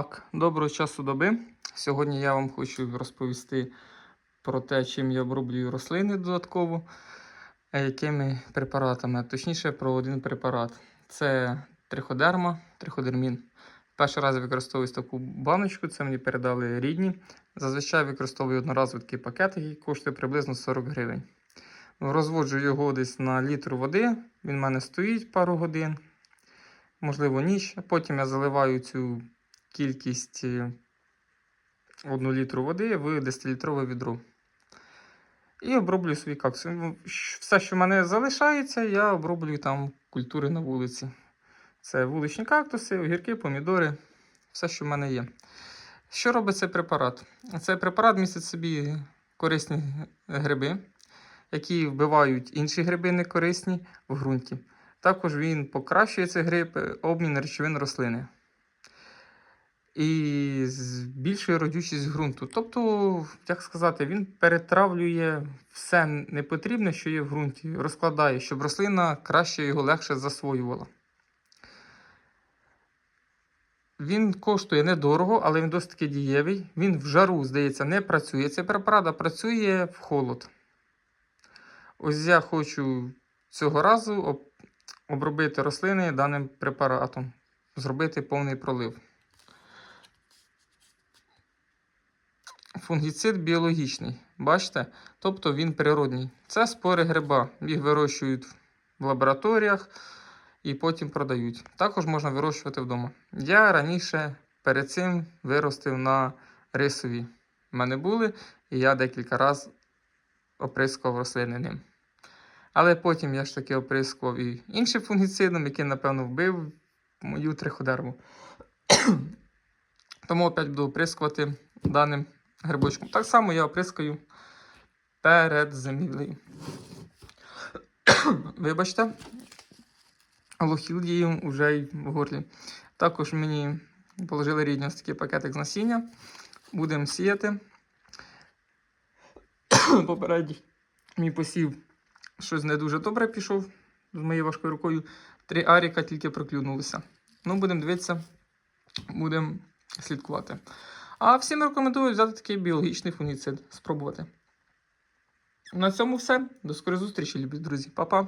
Так, доброго часу доби. Сьогодні я вам хочу розповісти про те, чим я оброблюю рослини додатково, якими препаратами. Точніше, про один препарат. Це триходерма, триходермін. Перший раз використовую таку баночку, це мені передали рідні. Зазвичай використовую одноразовий такий пакет, який коштує приблизно 40 гривень. Розводжу його десь на літр води. Він в мене стоїть пару годин, можливо, ніч. Потім я заливаю цю кількість 1 літру води в 10-літрове відро. І оброблюю свої кактуси. Ну, Все, що в мене залишається, я оброблюю там культури на вулиці. Це вуличні кактуси, огірки, помідори, все, що в мене є. Що робить цей препарат? Цей препарат містить собі корисні гриби, які вбивають інші гриби некорисні в ґрунті. Також він покращує цей гриб е, обмін речовин рослини і збільшує родючість ґрунту. Тобто, як сказати, він перетравлює все непотрібне, що є в ґрунті, розкладає, щоб рослина краще його легше засвоювала. Він коштує недорого, але він досить таки дієвий. Він в жару, здається, не працює. Цей препарат а працює в холод. Ось я хочу цього разу об- обробити рослини даним препаратом, зробити повний пролив. Фунгіцид біологічний. Бачите? Тобто він природній. Це спори гриба. Їх вирощують в лабораторіях і потім продають. Також можна вирощувати вдома. Я раніше перед цим виростив на рисові. У мене були, і я декілька разів оприскував рослини ним. Але потім я ж таки оприскував і іншим фунгіцидом, який, напевно, вбив мою триходерму. Тому опять буду оприскувати даним грибочком. Так само я оприскаю перед зимівлею. Вибачте, лохілдію вже й в горлі. Також мені положили рідні ось такий пакетик з насіння. Будемо сіяти. Попередній мій посів щось не дуже добре пішов з моєю важкою рукою. Три аріка тільки проклюнулися. Ну, будемо дивитися, будемо слідкувати. А всім рекомендую взяти такий біологічний фунгіцид, спробувати. На цьому все. До скорої зустрічі, любі друзі. Па-па!